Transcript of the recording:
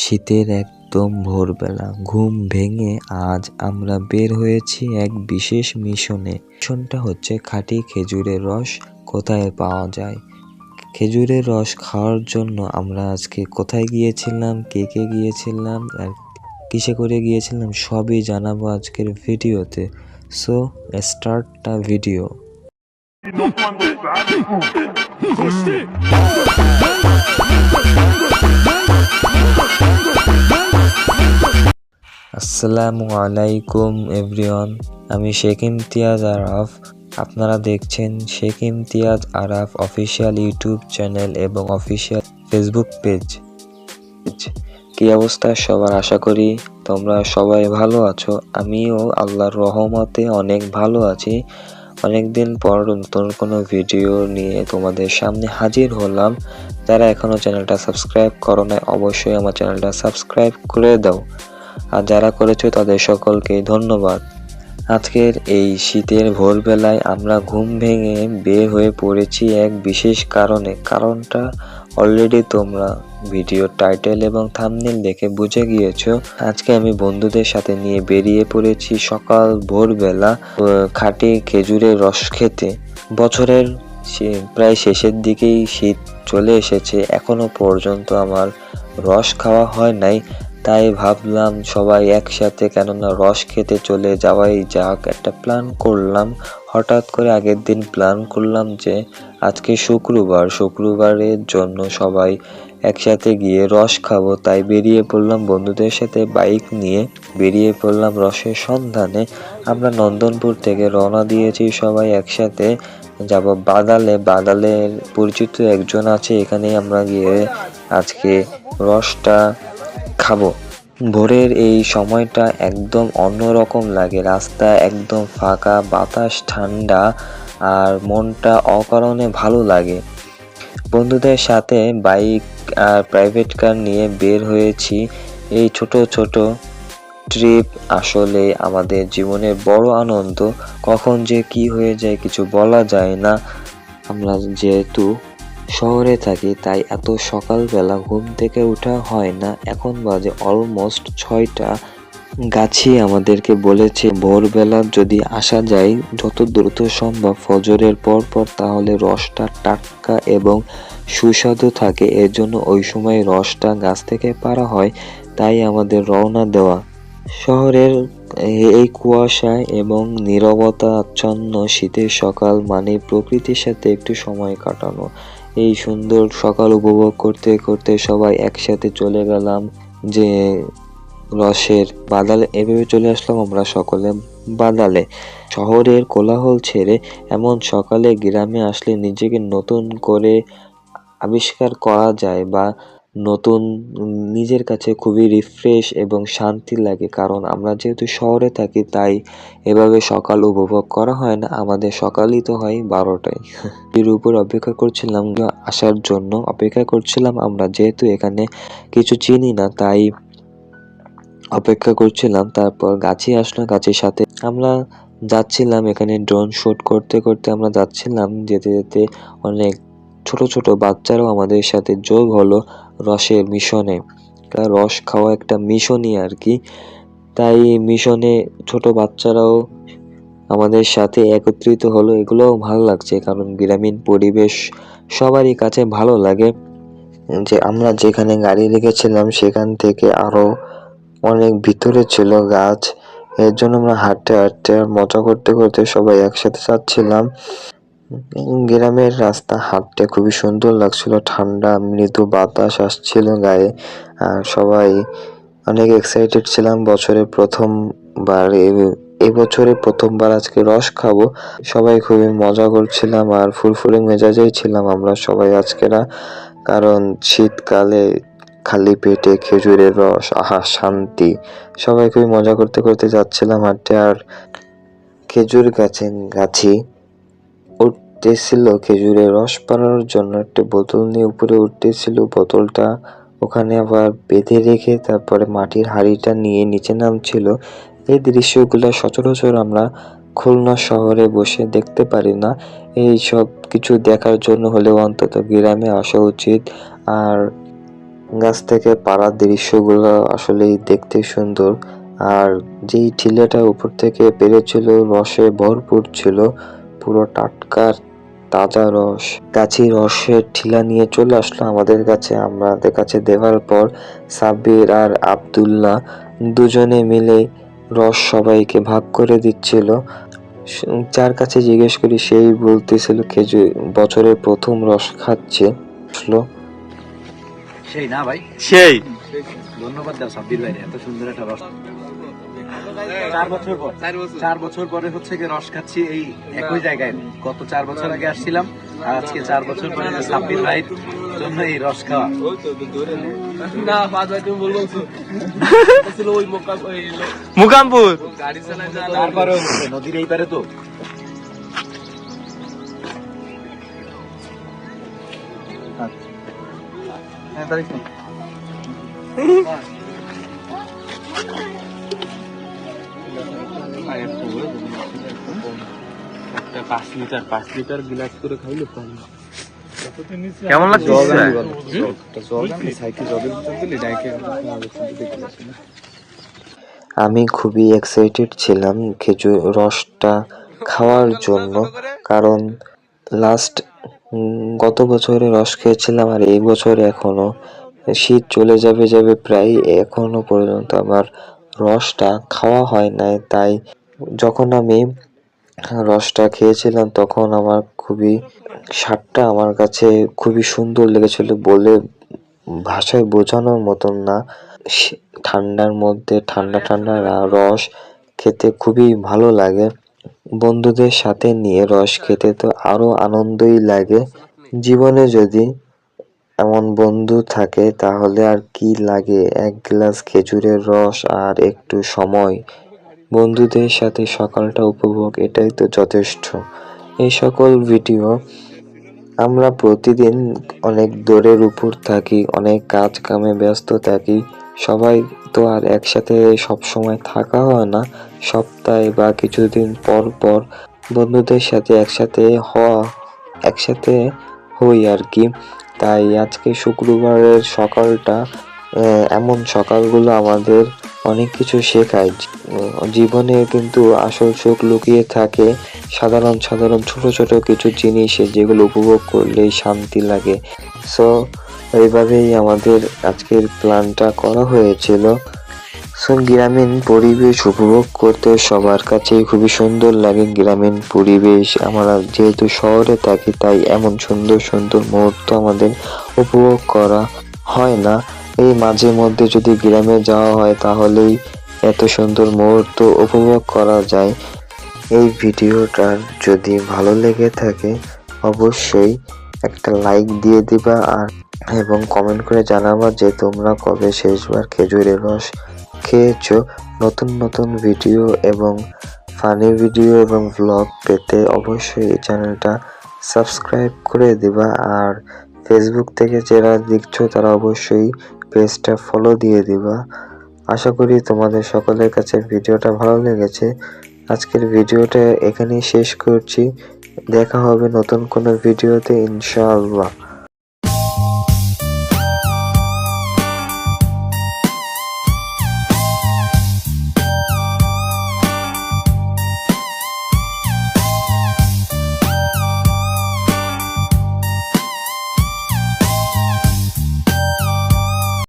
শীতের একদম ভোরবেলা, ঘুম ভেঙে আজ আমরা বের হয়েছি এক বিশেষ মিশনে। মিশনটা হচ্ছে খাঁটি খেজুরের রস কোথায় পাওয়া যায়। খেজুরের রস খাওয়ার জন্য আমরা আজকে কোথায় গিয়েছিলাম, কে কে গিয়েছিলাম, আর কিসে করে গিয়েছিলাম সবই জানাব আজকের ভিডিওতে। সো স্টার্ট দ্য ভিডিও আসসালামু আলাইকুম, এভরিওয়ান। আমি শেখ ইমতিয়াজ আরাফ। আপনারা দেখছেন Sheikh Imtiaz Araf official YouTube channel এবং অফিসিয়াল ফেসবুক পেজ। কি অবস্থা সবার? আশা করি তোমরা সবাই ভালো আছো। আমিও আল্লাহর রহমতে অনেক ভালো আছি। অনেকদিন পর নতুন কোনো ভিডিও নিয়ে তোমাদের সামনে হাজির হলাম। যারা এখনও চ্যানেলটা সাবস্ক্রাইব করো না অবশ্যই আমার চ্যানেলটা সাবস্ক্রাইব করে দাও। আর যারা করেছ তাদের সকলকে ধন্যবাদ। আজকের এই শীতের ভোরবেলায় আমরা ঘুম ভেঙে বের হয়ে পড়েছি এক বিশেষ কারণে। কারণটা অলরেডি তোমরা ভিডিও টাইটেল এবং থামনেল দেখে বুঝে গিয়েছ। আজকে আমি বন্ধুদের সাথে নিয়ে বেরিয়ে পড়েছি সকাল ভোরবেলা খাঁটি খেজুরের রস খেতে। বছরের প্রায় শেষের দিকেই শীত চলে এসেছে। এখনও পর্যন্ত আমার রস খাওয়া হয় নাই। তাই ভাবলাম সবাই একসাথে কেননা রস খেতে চলে যাওয়াই যাক, একটা প্ল্যান করলাম। হঠাৎ করে আগের দিন প্ল্যান করলাম যে আজকে শুক্রবার, শুক্রবারের জন্য সবাই একসাথে গিয়ে রস খাব। তাই বেরিয়ে পড়লাম বন্ধুদের সাথে বাইক নিয়ে। বেরিয়ে পড়লাম রসের সন্ধানে। আমরা নন্দনপুর থেকে রওনা দিয়েছি সবাই একসাথে। যাব বাদালে। বাদালের পরিচিত একজন আছে এখানে আমরা গিয়ে আজকে রসটা খাব। ভোরের এই সময়টা একদম অন্যরকম লাগে। রাস্তা একদম ফাঁকা, বাতাস ঠান্ডা, আর মনটা অকারণে ভালো লাগে। বন্ধুদের সাথে বাইক আর প্রাইভেট কার নিয়ে বের হয়েছি। এই ছোট ছোট ট্রিপ আসলে আমাদের জীবনের বড় আনন্দ। কখন যে কি হয়ে যায় কিছু বলা যায় না। আমরা যেহেতু শহরে থাকি, তাই এত সকালবেলা ঘুম থেকে ওঠা হয় না। এখন বাজে অলমোস্ট ছয়টা। গাছি আমাদেরকে বলেছে, ভোরবেলা যদি আসা যায়, যত দ্রুত সম্ভব ফজরের পর পর তাহলে রসটা টাটকা এবং সুস্বাদু থাকে। এর জন্য ওই সময় রসটা গাছ থেকে পারা হয়, তাই আমাদের রওনা দেওয়া। শহরের এই কুয়াশা এবং নীরবতা আচ্ছন্ন শীতের সকাল মানে প্রকৃতির সাথে একটু সময় কাটানো। এই সুন্দর সকাল উপভোগ করতে করতে সবাই একসাথে চলে গেলাম যে রসের বাদালে। এভাবে চলে আসলাম আমরা সকলে বাদালে। শহরের কোলাহল ছেড়ে এমন সকালে গ্রামে আসলে নিজেকে নতুন করে আবিষ্কার করা যায় বা নতুন, নিজের কাছে খুবই রিফ্রেশ এবং শান্তি লাগে। কারণ আমরা যেহেতু শহরে থাকি, তাই এভাবে সকাল উপভোগ করা হয় না। আমাদের সকালই তো হয় বারোটায়। এর উপর অপেক্ষা করছিলাম, আসার জন্য অপেক্ষা করছিলাম আমরা। যেহেতু এখানে কিছু চিনি না, তাই অপেক্ষা করছিলাম। তারপর গাছি আসলো গাছের সাথে। আমরা যাচ্ছিলাম এখানে ড্রোন শুট করতে করতে আমরা যাচ্ছিলাম। যেতে যেতে অনেক ছোট ছোট বাচ্চারাও আমাদের সাথে যোগ হলো। রসের মিশনে। রস খাওয়া একটা মিশনই আর কি। তাই মিশনে ছোট বাচ্চারাও আমাদের সাথে একত্রিত হলো, এগুলোও ভালো লাগছে। কারণ গ্রামীণ পরিবেশ সবারই কাছে ভালো লাগে। যে আমরা যেখানে গাড়ি রেখেছিলাম, সেখান থেকে আরও অনেক ভিতরে ছিল গাছ। এর জন্য আমরা হাঁটতে হাঁটতে মজা করতে করতে সবাই একসাথে যাচ্ছিলাম। গ্রামের রাস্তা, হাঁটতে খুবই সুন্দর লাগছিল। ঠান্ডা, মৃদু বাতাস আসছিল গায়ে। আর সবাই অনেক এক্সাইটেড ছিলাম। বছরের প্রথমবার এবছরে প্রথমবার আজকে রস খাব। সবাই খুবই মজা করছিলাম আর ফুরফুরে মেজাজেই ছিলাম আমরা সবাই আজকেরা। কারণ শীতকালে খালি পেটে খেজুরের রস, আহা, শান্তি। সবাই খুবই মজা করতে করতে যাচ্ছিলাম হাঁটতে। আর খেজুর গাছে গাছি উঠতেছিল, খেজুরের রস পাড়ানোর জন্য একটা বোতল নিয়ে উপরে উঠতেছিল। বোতলটা ওখানে আবার বেঁধে রেখে তারপরে মাটির হাঁড়িটা নিয়ে নিচে নামছিল। এই দৃশ্যগুলো সচরাচর আমরা খুলনা শহরে বসে দেখতে পারি না। এই সব কিছু দেখার জন্য হলেও অন্তত গ্রামে আসা উচিত। আর গাছ থেকে পাড়ার দৃশ্যগুলো আসলেই দেখতে সুন্দর। আর যেই ঠিলেটা উপর থেকে পেরেছিল, রসে ভরপুর ছিল, পুরো টাটকা তাজা রস গাছি রসের ঠিলা নিয়ে চলে আসলো আমাদের কাছে। আমাদের কাছে দেওয়ার পর সাব্বির আর আব্দুল্লাহ দুজনে মিলে রস সবাইকে ভাগ করে দিচ্ছিল। যার কাছে জিজ্ঞেস করি সেই বলতেছিল খেজুর বছরের প্রথম রস খাচ্ছে। আসলো। সেই না ভাই? সেই। ধন্যবাদ দাও সাব্বির ভাই এত সুন্দর একটা রস। চার বছর পর চার বছর। পরে হচ্ছে কি রস খাচ্ছি এই একই জায়গায়। গত চার বছর আগে আসছিলাম আর আজকে চার বছর পরে সাব্বির ভাইয়ের জন্য এই রস খাওয়া। না পাঁচ ভাই তুমি বলব ওই মুকামপুর। গাড়ি চালায় যা নদীর এই পারে তো। একটা পাঁচ লিটার পাঁচ লিটার গিলাস করে খাইলে পানি কেমন লাগছে আমি খুবই এক্সাইটেড ছিলাম খেজুর রসটা খাওয়ার জন্য কারণ লাস্ট গত বছরে রস খেয়েছিলাম আর এই বছর এখনও। শীত চলে যাবে যাবে প্রায় এখনও পর্যন্ত আমার রসটা খাওয়া হয় নাই তাই যখন আমি রসটা খেয়েছিলাম, তখন আমার খুবই স্বাদটা আমার কাছে খুবই সুন্দর লেগেছিল বলে ভাষায় বোঝানোর মতন না। ঠান্ডার মধ্যে ঠান্ডা ঠান্ডা রস খেতে খুবই ভালো লাগে। বন্ধুদের সাথে নিয়ে রস খেতে তো আরও আনন্দই লাগে। জীবনে যদি এমন বন্ধু থাকে তাহলে আর কি লাগে? এক গ্লাস খেজুরের রস আর একটু সময় বন্ধুদের সাথে সকালটা উপভোগ, এটাই তো যথেষ্ট। এই সকল ভিডিও আমরা প্রতিদিন অনেক দৌড়ের উপর থাকি, অনেক কাজ কামে ব্যস্ত থাকি। সবাই তো আর একসাথে সব সময় থাকা হয় না। সপ্তাহে বা কিছুদিন পর পর বন্ধুদের সাথে একসাথে হওয়া, একসাথে হই আর কি। তাই আজকে শুক্রবারের সকালটা এমন সকালগুলো আমাদের অনেক কিছু শেখায়। জীবনে কিন্তু আসল সুখ লুকিয়ে থাকে সাধারণ সাধারণ ছোট ছোট কিছু জিনিসে যেগুলো উপভোগ করলেই শান্তি লাগে। সো এইভাবেই আমাদের আজকের প্ল্যানটা করা হয়েছিল। সো গ্রামীণ পরিবেশ উপভোগ করতে সবার কাছেই খুবই সুন্দর লাগে গ্রামীণ পরিবেশ। আমরা যেহেতু শহরে থাকি, তাই এমন সুন্দর সুন্দর মুহূর্ত আমাদের উপভোগ করা হয় না। এই মাঝে মধ্যে যদি গ্রামে যাওয়া হয়, তাহলেই এত সুন্দর মুহূর্ত উপভোগ করা যায়। এই ভিডিওটার যদি ভালো লেগে থাকে, অবশ্যই একটা লাইক দিয়ে দিবা আর, এবং কমেন্ট করে জানাবা যে তোমরা কবে শেষবার খেজুরের রস খেয়েছো। নতুন নতুন ভিডিও এবং ফানি ভিডিও এবং ভ্লগ পেতে অবশ্যই এই চ্যানেলটা সাবস্ক্রাইব করে দিবা। আর ফেসবুক থেকে যারা দেখছ, তারা অবশ্যই পেজটা ফলো দিয়ে দিবা। আশা করি তোমাদের সকলের কাছে ভিডিওটা ভালো লেগেছে। আজকের ভিডিওটা এখানেই শেষ করছি। দেখা হবে নতুন কোনো ভিডিওতে, ইনশাআল্লাহ।